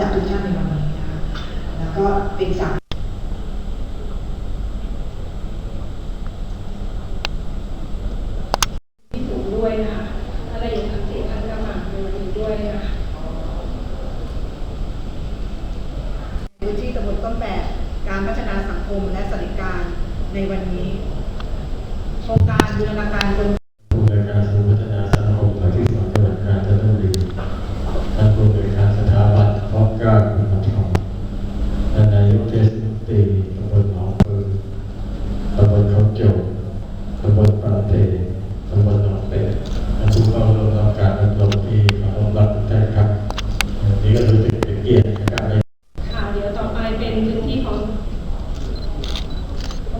จาก็เป็นสามที่สูงด้วยนะคะอะไรอย่างทั้งสี่ท่านก็มาในวันนี้ด้วยนะคะพื้นที่ตำบลต้นแบบการพัฒนาสังคมและสวัสดิการในวันนี้ โครงการบูรณาการบนผู้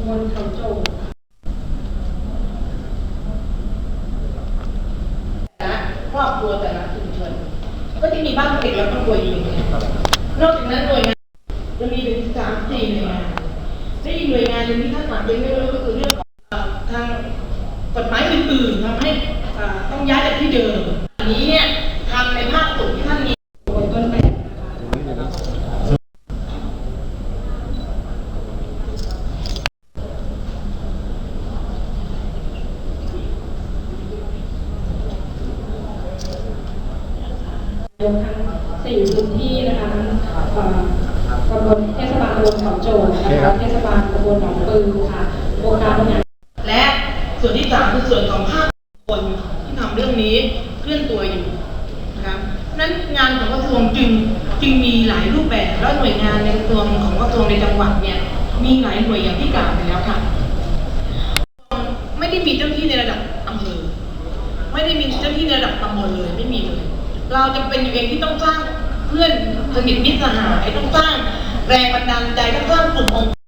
บลเขาโจกแต่ละครอบครัวแต่ละชุมชนก็จะมีบ้านเด็กและครอบครัวอยู่อย่างนี้นอกจากนั้นหน่วยงานจะมีถึงสามสี่หน่วยงานและอีกหน่วยงานหนึ่งที่ท่านอาจจะไม่รู้ก็คือเรื่องของทางกฎหมายอื่นๆทำให้ต้องย้ายจากที่เดิมอันนี้เนี่ยทำในภาคส่วนที่ท่านมี ตำบลต้นแบบนะคะ รวมทั้งสี่พื้นที่นะคะทั้งตำบลเทศบาลตำบลเขาโจกนะคะเทศบาลตำบลหนองปือค่ะองค์การบริหารและส่วนที่สามคือส่วนของภาคคนที่ทำเรื่องนี้เคลื่อนตัวอยู่นะครับนั้นงานของกระทรวงจึงจึงมีหลายรูปแบบแล้วหน่วยงานในกระทรวงของกระทรวงในจังหวัดเนี่ยมีหลายหน่วยอย่างที่กล่าวไปแล้วค่ะ ไม่ได้มีเจ้าที่ในระดับอำเภอไม่ได้มีเจ้าหน้าที่ในระดับตำบลเลยไม่มี เราจะเป็นอยู่เองที่ต้องสร้างเพื่อนสนิทมิตรสหายต้องสร้างแรงบันดาลใจต้องสร้างกลุ่มองค์